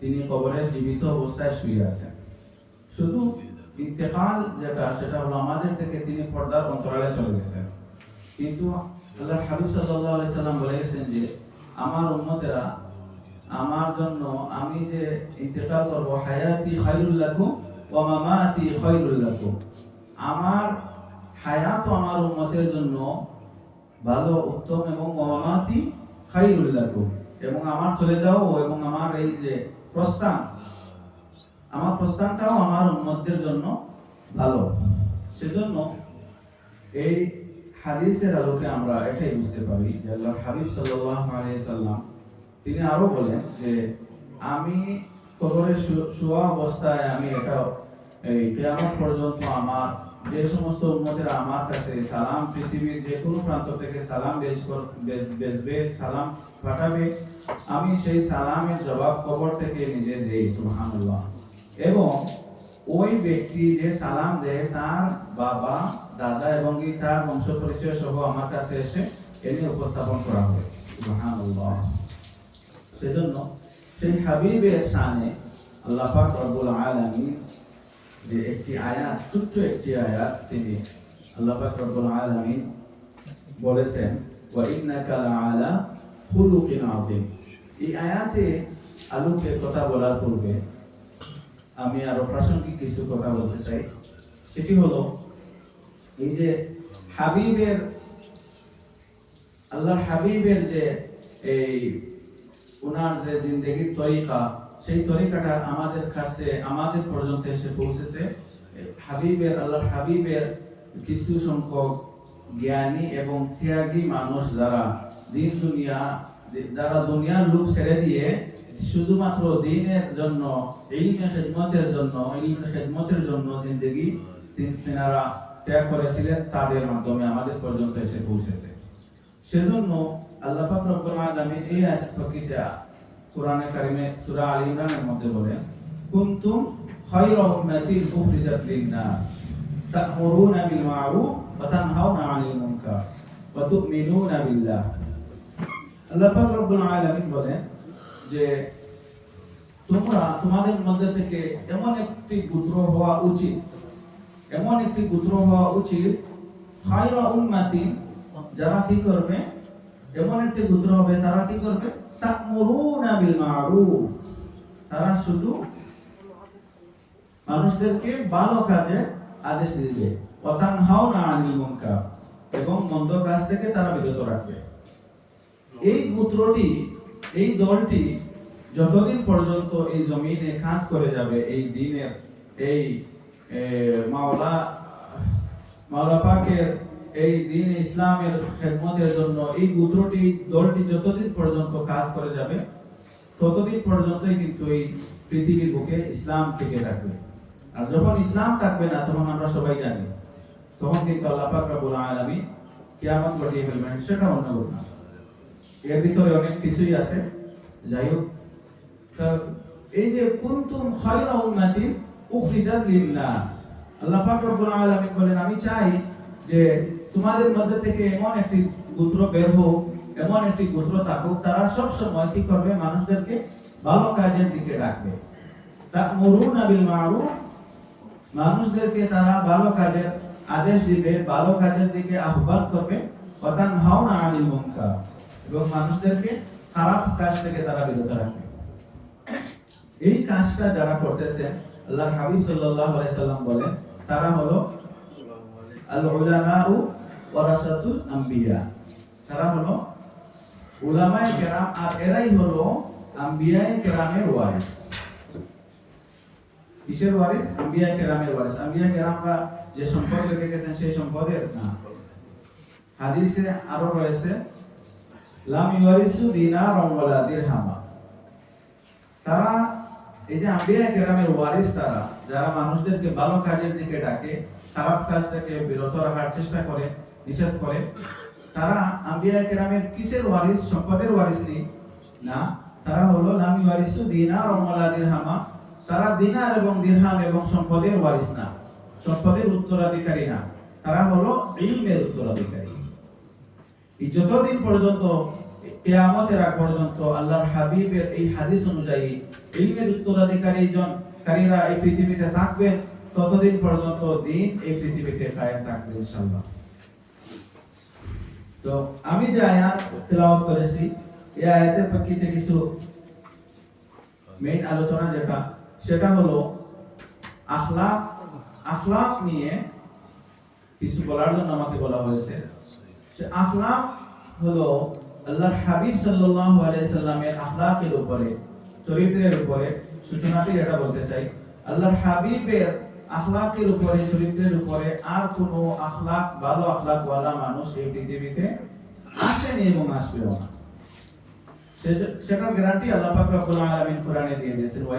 তিনি কবরে জীবিত অবস্থায় শুয়ে আছেন। শুধু ইন্তেকাল যেটা, সেটা হলো আমাদের থেকে তিনি পর্দার অন্তরালে চলে গেছেন। কিন্তু আল্লাহ হাবিব সাল্লাল্লাহু আলাইহি সাল্লাম বলে গেছেন যে, আমার উম্মতেরা, আমার জন্য আমি যে ইন্তেকাল করব, হায়াতি খায়রুল লাকুম ওয়া মামাতি খায়রুল লাকুম। আমার হায়াত আমার উম্মতের জন্য ভালো, উত্তম এবং মামাতি খায়রুল লাকুম। এবং আমার চলে যাও এবং আমার এই যে প্রস্থান। আমার প্রস্থানটাও আমার উম্মতদের জন্য ভালো। সেজন্য এই হাদিসের আলোকে আমরা এটাই বুঝতে পারি যে আল্লাহ হাবিব সাল্লাম, তিনি আরও বলেন যে আমি কবরে শোয়া অবস্থায় আমি এটা, এই পর্যন্ত আমার যে সমস্ত উম্মতেরা আমার কাছে সালাম, পৃথিবীর যে কোনো প্রান্ত থেকে সালাম বেচবে, সালাম পাঠাবে। আমি সেই সালামের জবাব কবর থেকে নিজে দেই, সুবহানাল্লাহ। এবং ওই ব্যক্তি যে সালাম দেয়, তার বাবা, দাদা এবং তার বংশ পরিচয় সহ আমার কাছে এসে এনে উপস্থাপন করা হবে সুবহানাল্লাহ। সেজন্য সেই হাবিবের শানে আল্লাহ পাক রব্বুল আলামিন যে একটি আয়াত, ছোট্ট একটি আয়াত তিনি আল্লাহ রব্বুল আলামিন বলেছেন, ওয়া ইন্নাকা লাআলা খুলুকিন আযীম। এই আয়াতে আলোকে কথা বলার পূর্বে আমি আরও প্রাসঙ্গিক কিছু কথা বলতে চাই। সেটি হলো, এই যে হাবিবের, আল্লাহর হাবিবের যে এই ওনার যে জিন্দগির তরিকা, সেই তরিকাটা আমাদের কাছে, আমাদের পর্যন্ত এসে পৌঁছেছে। হাবিবের, আল্লাহর হাবিবের কিছু সংখ্যক জ্ঞানী এবং ত্যাগী মানুষ যারা দিন দুনিয়া, যারা দুনিয়ার লোক ছেড়ে দিয়ে শুধুমাত্র দিনের জন্য, ইলমে খেদমতের জন্য, ইলমে খেদমতের জন্য জিন্দগি তিনারা ত্যাগ করেছিলেন, তাদের মাধ্যমে আমাদের পর্যন্ত এসে পৌঁছেছে। সেজন্য আল্লাহ পাক রব্বুল আলামিন এই আয়াত প্রকৃতা কোরআনে কারিমে সূরা আলী ইমরানের মধ্যে বলেন, কুনতুম খায়রা উম্মাতিন উখরিজাত লিন-নাস, তা'মুরুনা বিল মা'রুফ ওয়া তানহাউনা 'আনিল মুনকার ওয়া তু'মিনুনা বিল্লাহ. আল্লাহ পাক রব্বুল আলামিন বলেন যে, তোমরা তোমাদের মধ্যে থেকে এমন একটি গোত্র হওয়া উচিত, এমন একটি গোত্র হওয়া উচিত, খায়রা উম্মাতিন যারা কি করবে এমন একটি গোত্র হবে, তারা কি করবে? তারা শুধু মানুষদেরকে ভালো কাজে আদেশ দিবে। এবং মন্দ কাজ থেকে তারা বিরত রাখবে। এই গোত্রটি, এই দলটি যতদিন পর্যন্ত এই জমিনে কাজ করে যাবে, এই দিনের এই মাওলা মাওলা পাকের এই দিন ইসলামের খেদমতের জন্য, এই গোত্রটি, দলটি যতদিন পর্যন্ত কাজ করে যাবে, ততদিন পর্যন্তই কিন্তু এই পৃথিবীর বুকে ইসলাম টিকে থাকবে। আর যখন ইসলাম থাকবে না, তখন আমরা সবাই জানি, তখন কিন্তু আল্লাহ পাক রব্বুল আলামিন ঘটিয়ে ফেলবেন, সেটা অন্য ঘটনা এর ভিতরে অনেক কিছুই আছে। যাই হোক এই যে কুনতুম খায়রা উম্মাতিন উখরিজাত লিন-নাস, আল্লাহ পাক রব্বুল আলামিন বলেন, আমি চাই যে তোমাদের মধ্যে থেকে এমন একটি গোত্র বের হোক, এমন একটি গোত্র থাকুক, তারা সব সময় কি করবে? মানুষদেরকে ভালো কাজের দিকে ডাকবে মানুষদেরকে তারা ভালো কাজের আদেশ দিবে, ভালো কাজের দিকে আহ্বান করবে। অতান হাওনা আনিল মুনকার। এবং মানুষদেরকে খারাপ কাজ থেকে তারা বিরত রাখবে। এই কাজটা যারা করতেছে আল্লাহ হাবিব সাল্লাল্লাহু আলাইহি সাল্লাম বলেন, তারা হলো আল উলামাউ ওয়ারাসাতুল আম্বিয়া। তারা হলো উলামায়ে কেরাম আর এরাই হলো আম্বিয়ায়ে কেরামের ওয়ারিস। কিসের ওয়ারিস? আম্বিয়া কেরামের ওয়ারিস। আম্বিয়া কেরামরা যে সম্পদ রেখে গেছেন, সেই সম্পদের না। হাদিসে আরও রয়েছে, লাম ইওয়ারিসু দিনার ওয়ালা দিরহামা। তারা, এই যে আম্বিয়া কেরামের ওয়ারিস তারা, যারা মানুষদেরকে ভালো কাজের দিকে ডাকে, খারাপ কাজ থেকে বিরত রাখার চেষ্টা করে নিষেধ করে। তারা আম্বিয়া কেরামের কিসের ওয়ারিস? সম্পদের ওয়ারিস নেই। না, তারা হলো লাম ইওয়ারিসু দিনার ওয়ালা দিরহামা। তারা দিনার এবং দিরহাম এবং সম্পদের ওয়ারিস না। সম্পদের উত্তরাধিকারী না। তারা হলো ইলমের উত্তরাধিকারী। যতদিন পর্যন্ত, কিয়ামতের আগ পর্যন্ত আল্লাহর হাবিবের এই হাদিস অনুযায়ী ইলমের উত্তরাধিকারী জন কারীরা এই পৃথিবীতে থাকবেন। ততদিন পর্যন্ত দিন এই পৃথিবীতে কায়েম থাকবে ইনশাআল্লাহ। তো আমি যে আয়াত তেলাওয়াত করেছি, এই আয়াতের প্রেক্ষিতে কিছু মেইন আলোচনা যেটা, সেটা হলো আখলাক আখলাক নিয়ে কিছু বলার জন্য আমাকে বলা হয়েছে। আখলাক হলো আল্লাহর হাবিব সাল্লাল্লাহু আলাইহি সাল্লামের আখলাকের উপরে, চরিত্রের উপরে সূচনাটি এটা বলতে চাই, আল্লাহর হাবিবের আখলাকের উপরে, চরিত্রের উপরে আর কোনো আখলাক, ভালো আখলাক ওয়ালা মানুষ এই পৃথিবীতে আসেনি এবং আসবেও না। গ্যারান্টি আল্লাহ পাক রব্বুল আলামিন কোরআনে দিয়ে দিয়েছেন, ওয়া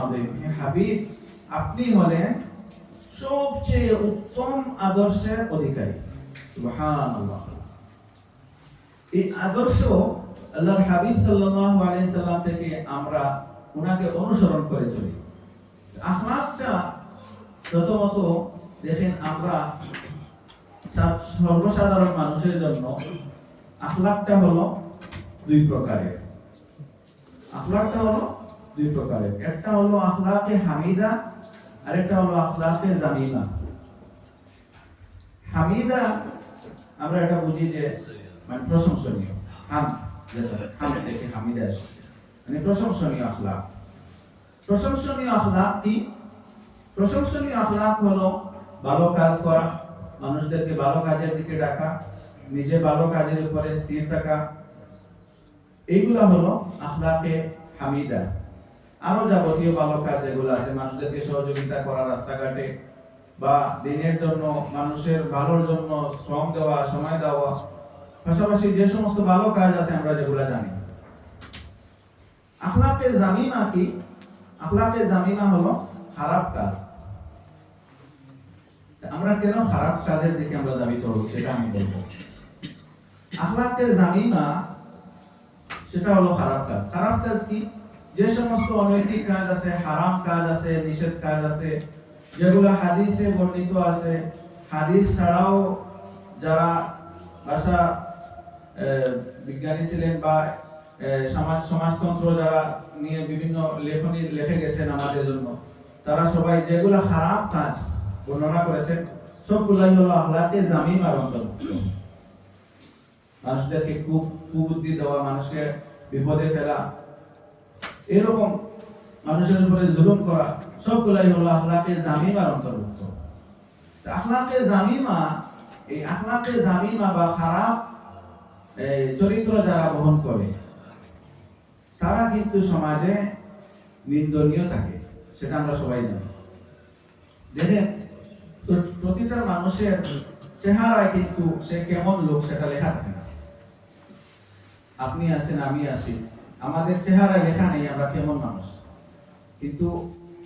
আযীম। হে হাবিব, আপনি হলেন সবচেয়ে উত্তম আদর্শের অধিকারী। সুবহানাল্লাহ। এই আদর্শ আল্লাহর হাবিব সাল্লাল্লাহু আলাইহি সাল্লাম থেকে আমরা ওনাকে অনুসরণ করে চলি। আখলাকটা প্রথমত দেখেন আমরা সর্বসাধারণ মানুষের জন্য আখলাকটা হলো দুই প্রকারের। আখলাকটা হলো দুই প্রকারের। একটা হলো আখলাকে হামিদা আর একটা হলো আখলাকে জামিমা হামিদা, আমরা এটা বুঝি যে মানে প্রশংসনীয়। হাম মানে প্রশংসনীয় আখলাক। প্রশংসনীয় আখলাক কি প্রশংসনীয় আখলাক হলো ভালো কাজ করা, মানুষদেরকে ভালো কাজের দিকে ডাকা, নিজে ভালো কাজের উপরে স্থির থাকা। এইগুলা হলো আখলাকে হামিদা। আরও যাবতীয় ভালো কাজ যেগুলো আছে, মানুষদেরকে সহযোগিতা করা রাস্তাঘাটে বা দিনের জন্য মানুষের ভালোর জন্য শ্রম দেওয়া, সময় দেওয়া। পাশাপাশি যে সমস্ত ভালো কাজ আছে আমরা যেগুলো জানি। আখলাকে জামিমা কি? আখলাকে জামিমা হলো খারাপ কাজ। আমরা কেন খারাপ কাজের দিকে আমরা দাবি করব সেটা আমি বলব। আখলাকে জামিমা সেটা হলো খারাপ কাজ। খারাপ কাজ কি? যে সমস্ত অনৈতিক কাজ আছে, হারাম কাজ আছে, নিষেধ কাজ আছে, যেগুলো হাদিসে বর্ণিত আছে, হাদিস ছাড়াও যারা ভাষা বিজ্ঞানী ছিলেন বা সমাজ, সমাজতন্ত্র যারা নিয়ে বিভিন্ন লেখনী লিখে গেছেন আমাদের জন্য। তারা সবাই যেগুলো খারাপ কাজ বর্ণনা করেছেন, সবগুলাই হলো আহ্লাকে জামিম আর অন্তর্ভুক্ত মানুষদেরকে কু কুবুদ্ধি দেওয়া, মানুষকে বিপদে ফেলা, এরকম মানুষের উপরে জুলুম করা, সবগুলাই হলো আখলাকে জামিমার অন্তর্ভুক্ত। আখলাকে জামিমা, এই আখলাকে জামিমা বা খারাপ চরিত্র যারা বহন করে তারা কিন্তু সমাজে নিন্দনীয় থাকে, সেটা আমরা সবাই জানি। দেখেন, তো প্রতিটা মানুষের চেহারায় কিন্তু সে কেমন লোক সেটা লেখা থাকে না। আপনি আছেন, আমি আছি, আমাদের চেহারায় লেখা নেই, আমরা কেমন মানুষ? কিন্তু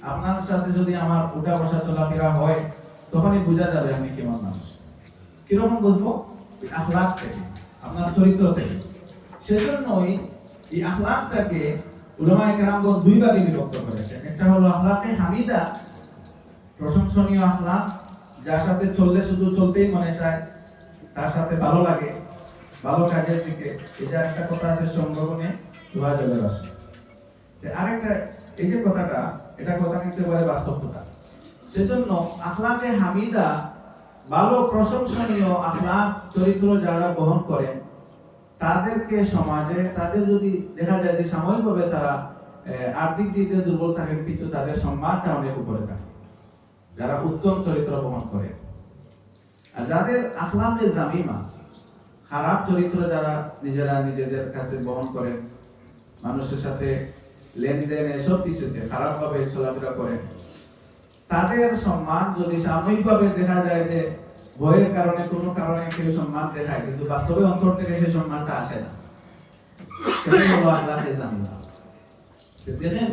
আপনার সাথে যদি আমার উঠা বসা চলাফেরা হয়, তখনই বোঝা যাবে আমি কেমন মানুষ। কীরকম বুঝব? আপনার চরিত্র থেকে। সেজন্যই এই আখলাকটাকে উলামায়ে কেরামগণ দুই ভাগে বিভক্ত করেছেন। একটা হলো আখলাকে হামিদা, প্রশংসনীয় আখলাক, যার সাথে চললে শুধু চলতেই মনে চায়, তার সাথে ভালো লাগে, ভালো কাজের দিকে এটা একটা কথা আছে সংগ্রহণে লোহা জলের আসে আরেকটা, এই যে কথাটা, এটা কথা কিন্তু এবারে বাস্তব কথা সেজন্য আখলাকে হামিদা, ভালো প্রশংসনীয় আখলাক, চরিত্র যারা বহন করেন তাদেরকে সমাজে, তাদের যদি দেখা যায় যে সাময়িকভাবে তারা আর্থিক দিক দিয়ে দুর্বল থাকেন, কিন্তু তাদের সম্মানটা অনেক উপরে থাকে। যারা উত্তম চরিত্র বহন করে। আর যাদের আখলাকে জামিমা, খারাপ চরিত্র যারা নিজেরা নিজেদের কাছে বহন করেন, মানুষের সাথে লেনদেন, এসব কিছুতে খারাপভাবে চলাফেরা করেন, তাদের সম্মান যদি সাময়িকভাবে দেখা যায় যে ভয়ের কারণে কোনো কারণে কেউ সম্মান দেখায়, কিন্তু বাস্তবে অন্তর থেকে সেই সম্মানটা আসে না। সেটাই দেখেন,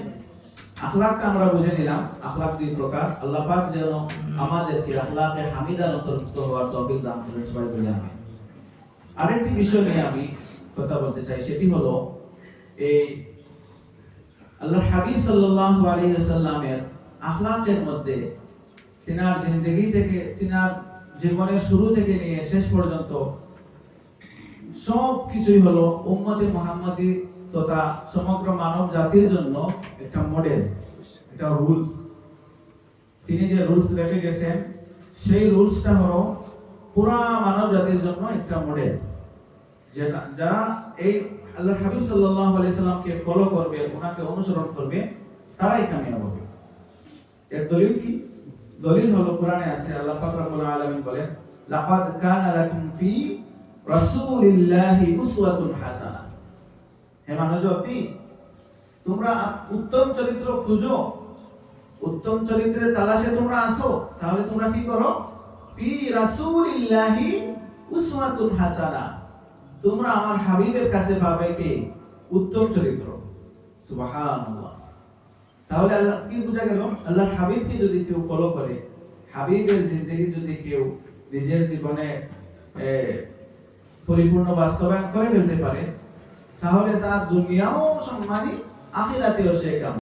আখলাকটা আমরা বুঝে নিলাম, আখলাক দুই প্রকার। আল্লাহ পাক যেন আমাদেরকে আখলাকে হামিদার অন্তর্ভুক্ত হওয়ার তৌফিক দান করেন, সবাই বলে আমি আরেকটি বিষয় নিয়ে আমি কথা বলতে চাই, সেটি হলো এই আল্লাহর হাবিব সাল্লাল্লাহু আলাইহি ওয়াসাল্লামের আখলাকের মধ্যে তিনার জিন্দগি থেকে, তিনার জীবনের শুরু থেকে নিয়ে শেষ পর্যন্ত সব কিছুই হলো উম্মতে মুহাম্মাদি তথা সমগ্র মানব জাতির জন্য একটা মডেল একটা রুল তিনি যে রুলস রেখে গেছেন, সেই রুলসটা হলো পুরা মানব জাতির জন্য একটা মডেল যেটা, যারা এই আল্লাহ হাবিব সাল্লাল্লাহু সাল্লামকে ফলো করবে, ওনাকে অনুসরণ করবে, তারাই কামিয়াব হবে। এর দলিল কি? দলিল হলো, কোরআনে আছে, আল্লাহ পাক রব্বুল আলামিন বলেন, লাকাদ কানা লাকুম ফি রাসূলিল্লাহি উসওয়াতুন হাসানাহ হে মানবজাতি তোমরা উত্তম চরিত্র খুঁজো। উত্তম চরিত্রের তালাশে তোমরা আসো, তাহলে তোমরা কি করো? ফি রাসূলিল্লাহি উসওয়াতুন হাসানাহ তোমরা আমার হাবিবের কাছে পাবে কি? উত্তম চরিত্র। সুবহানাল্লাহ। তাহলে আল্লাহ, কি বোঝা গেল? আল্লাহর হাবিবকে যদি কেউ ফলো করে, হাবিবের জিন্দগি যদি কেউ নিজের জীবনে পরিপূর্ণ বাস্তবায়ন করে ফেলতে পারে, তাহলে তার দুনিয়াও সম্মানী, আখিরাতেও সে কাম